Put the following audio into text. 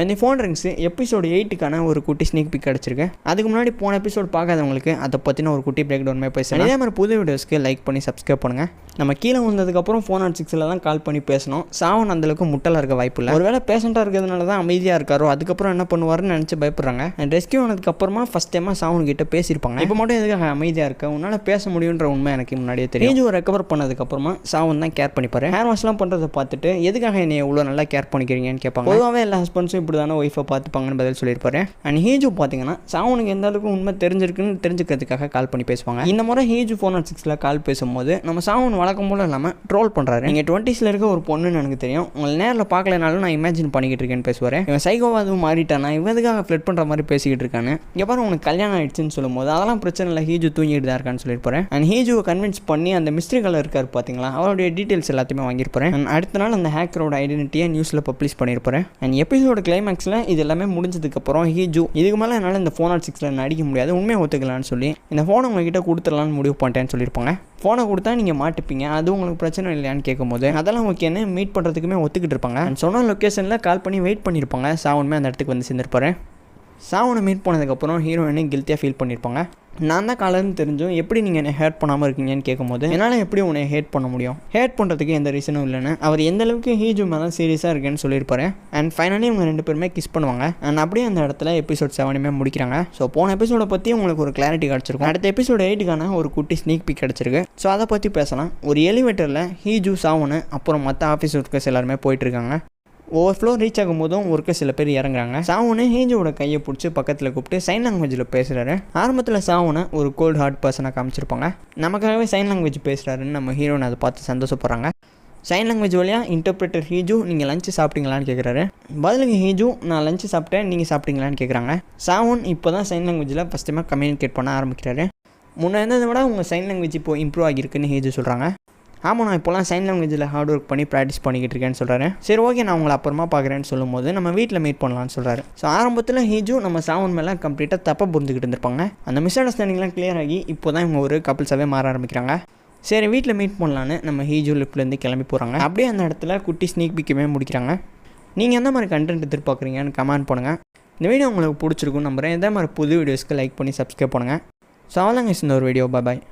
இந்த phone rings episode எயிட்டுக்கான ஒரு குட்டி ஸ்னீக் பிக் கிடச்சிருக்கு. அதுக்கு முன்னாடி போன எபிசோட் பார்க்காதவங்களுக்கு அதை பற்றின ஒரு குட்டி பிரேக் டவுன் மாதிரி பேசுகிறேன் இதே மாதிரி புது வீடியோஸ்க்கு லைக் பண்ணி சப்ஸ்கிரைப் பண்ணுங்கள் நம்ம கீழே வந்ததுக்கப்புறம் ஃபோன் ஆட் சிக்ஸில் தான் கால் பண்ணி பேசணும். சாவன் அந்தளவுக்கு முட்டலாக இருக்க வாய்ப்பு இல்லை. ஒருவேளை பேஷண்ட்டாக இருக்கிறதுனால தான் அமைதியாக இருக்காரோ அதுக்கப்புறம் என்ன பண்ணுவாருன்னு நினச்சி பயப்படுறாங்க. அண்ட் ரெஸ்கியூ ஆனதுக்கப்புறமா ஃபஸ்ட் டைமாக சாவன் கிட்ட பேசியிருப்பாங்க. இப்போ மட்டும் எதுக்காக அமைதியாக இருக்க? உன்னால் பேச முடியுன்ற உண்மை எனக்கு முன்னாடியே தெரியும். ஏஜ் ரெக்கவர் பண்ணதுக்கப்புறமா சாவன் தான் கேர் பண்ணிப்பாரு. ஹேர் வாஷ்லாம் பண்ணுறதை பார்த்துட்டு எதுக்காக என்னை இவ்வளோ நல்லா கேர் பண்ணிக்கிறீங்கன்னு கேட்பாங்க. பொதுவாகவே எல்லா ஹஸ்பண்ட்ஸும் இப்படி தானே ஒய்ஃபை பார்த்துப்பாங்கன்னு பதில் சொல்லியிருப்பாரு. அண்ட் ஹீஜு பார்த்தீங்கன்னா சாவனுக்கு எந்த அளவுக்கு உண்மை தெரிஞ்சிருக்குன்னு தெரிஞ்சுக்கிறதுக்காக கால் பண்ணி பேசுவாங்க. இந்த முறை ஹீஜு ஃபோர் நாட் சிக்ஸில் கால் பேசும்போது நம்ம சாவன் வழக்கம் போல இல்லாமல் ட்ரோல் பண்ணுறாரு நீங்கள் டுவெண்ட்டிஸில் இருக்க ஒரு பொண்ணுன்னு எனக்கு தெரியும். உங்களை நேரில் பார்க்கலனாலும் நான் இமேஜின் பண்ணிக்கிட்டு இருக்கேன்னு பேசுவார். இவன் சைகோவாதும் மாறிட்டானா? இவதுக்காக எதுக்காக ஃப்ளட் பண்ணுற மாதிரி பேசிக்கிட்டு இருக்கானு இங்கே உனக்கு கல்யாணம் ஆயிடுச்சுன்னு சொல்லும்போது அதெல்லாம் பிரச்சனை இல்லை ஹீஜு தூங்கிட்டு தான் இருக்கான்னு சொல்லியிருப்பாரு. அண்ட் ஹீஜுவை கன்வின்ஸ் பண்ணி அந்த மிஸ்ட்ரி கலர் இருக்கார் பார்த்தீங்களா அவருடைய டீட்டெயில்ஸ் எல்லாத்தையுமே வாங்கியிருப்பாரு. அண்ட் அடுத்த நாள் அந்த ஹேக்கரோட ஐடென்டிட்டியை நியூஸில் பப்ளிஷ் பண்ணியிருப்பாரு. அண்ட் எபிசோடு கிளைமேக்ஸில் இது எல்லாமே முடிஞ்சதுக்கப்புறம் ஹீஜூ இதுக்கு மேலே என்னால் இந்த ஃபோன் ஆட் சிக்ஸில் நடிக்க முடியாது உண்மையை ஒத்துக்கலான்னு சொல்லி இந்த ஃபோனை உங்ககிட்ட கொடுத்துடலான்னு முடிவு பண்ணிட்டேன்னு சொல்லியிருப்பாங்க ஃபோனை கொடுத்தா நீங்கள் மாட்டுப்பீங்க அது உங்களுக்கு பிரச்சனை இல்லையான்னு கேட்கும்போது அதெல்லாம் ஓகேன்னு மீட் பண்ணுறதுக்குமே ஒத்துக்கிட்டு இருப்பாங்க. சொன்ன லொக்கேஷனில் கால் பண்ணி வெயிட் பண்ணியிருப்பாங்க சாவனுமே அந்த இடத்துக்கு வந்து சேர்ந்துருப்பாரு சாவனை மீட் பண்ணதுக்கப்புறம் ஹீரோயினை கில்த்தியாக ஃபீல் பண்ணியிருப்பாங்க நான் தான் காலர்னு தெரிஞ்சும் எப்படி நீங்கள் என்னை ஹேட் பண்ணாமல் இருக்கீங்கன்னு கேட்கும்போது என்னால் எப்படி உன்னை ஹேட் பண்ண முடியும்? ஹேட் பண்ணுறதுக்கு எந்த ரீசனும் இல்லைன்னு அவர் எந்த அளவுக்கு ஹீஜு மேலே சீரியஸாக இருக்கேன்னு சொல்லியிருப்பாரு. அண்ட் ஃபைனலி இவங்க ரெண்டு பேருமே கிஸ் பண்ணுவாங்க. அண்ட் அப்படியே அந்த இடத்துல எபிசோட் செவனுமே முடிக்கிறாங்க. ஸோ போன எபிசோட பற்றி உங்களுக்கு ஒரு கிளாரிட்டி கிடச்சிருக்கும். அடுத்த எபிசோட் எயிட்டுக்கான ஒரு குட்டி ஸ்னீக் பிக் கிடச்சிருக்கு. ஸோ அதை பற்றி பேசலாம். ஒரு எலிவேட்டரில் ஹீஜு சாவனு அப்புறம் மற்ற ஆஃபீஸ் ஒர்க்கர்ஸ் எல்லாருமே போயிட்டு ஓவர் ஃப்ளோ ஃப்ளோர் ரீச் ஆகும்போதும் ஒர்க்கு சில பேர் இறங்குறாங்க. சாவுனு ஹேஜோட கையை பிடிச்சி பக்கத்தில் கூப்பிட்டு சைன் லாங்குவேஜில் பேசுகிறாரு ஆரம்பத்தில் சாவுனை ஒரு கோல்ட் ஹார்ட் பர்சனாக காமிச்சிருப்பாங்க. நமக்காகவே சைன் லாங்குவேஜ் பேசுகிறாருன்னு நம்ம ஹீரோனை அதை பார்த்து சந்தோஷப்படுறாங்க. சைன் லாங்குவேஜ் வழியாக இன்டர்பிரேட்டர் ஹீஜு நீங்கள் லஞ்சு சாப்பிட்டீங்களான்னு கேட்குறாரு பதிலுக்கு ஹீஜு நான் லஞ்சு சாப்பிட்டேன் நீங்கள் சாப்பிட்டீங்களான்னு கேட்குறாங்க சாவுன் இப்போ தான் சைன் லாங்குவேஜில் ஃபஸ்ட் டைமாக கம்யூனிகேட் பண்ண ஆரம்பிக்கிறாரு. முன்னே இருந்ததை விட உங்கள் சைன் லாங்குவேஜ் இப்போ இம்ப்ரூவ் ஆகியிருக்குன்னு ஹேஜு சொல்கிறாங்க ஆமாம் நான் இப்போலாம் சைன் லாங்குவேஜில் ஹார்ட் ஒர்க் பண்ணி ப்ராக்டிஸ் பண்ணிக்கிட்டு இருக்கேன்னு சொல்கிறாரு சரி ஓகே நான் உங்களை அப்புறமா பார்க்குறேன்னு சொல்லும்போது நம்ம வீட்டில் மீட் பண்ணலாம்னு சொல்கிறாரு ஸோ ஆரம்பத்தில் ஹீஜு நம்ம சாவன் மேலே கம்ப்ளீட்டாக தப்பாக புரிஞ்சுக்கிட்டு இருந்திருப்பாங்க. அந்த மிஸ் அண்டர்ஸ்டாண்டிங்லாம் கிளியர் ஆகி இப்போ தான் இவங்க ஒரு கப்பிள்ஸாகவே மாற ஆரம்பிக்கிறாங்க. சரி வீட்டில் மீட் பண்ணலான்னு நம்ம ஹீஜு லிஃப்ட்லேருந்து கிளம்பி போகிறாங்க அப்படியே அந்த இடத்துல குட்டி ஸ்னீக் பிக்குமே முடிக்கிறாங்க. நீங்கள் எந்த மாதிரி கண்டென்ட் எதிர்பார்க்குறீங்கன்னு கமெண்ட் பண்ணுங்கள் இந்த வீடியோ உங்களுக்கு பிடிச்சிருக்கும் நம்புறேன். எந்த மாதிரி புது வீடியோஸ்க்கு லைக் பண்ணி சப்ஸ்கிரைப் பண்ணுங்கள் ஸோ அவ்வளோங்க இந்த ஒரு வீடியோ பாய்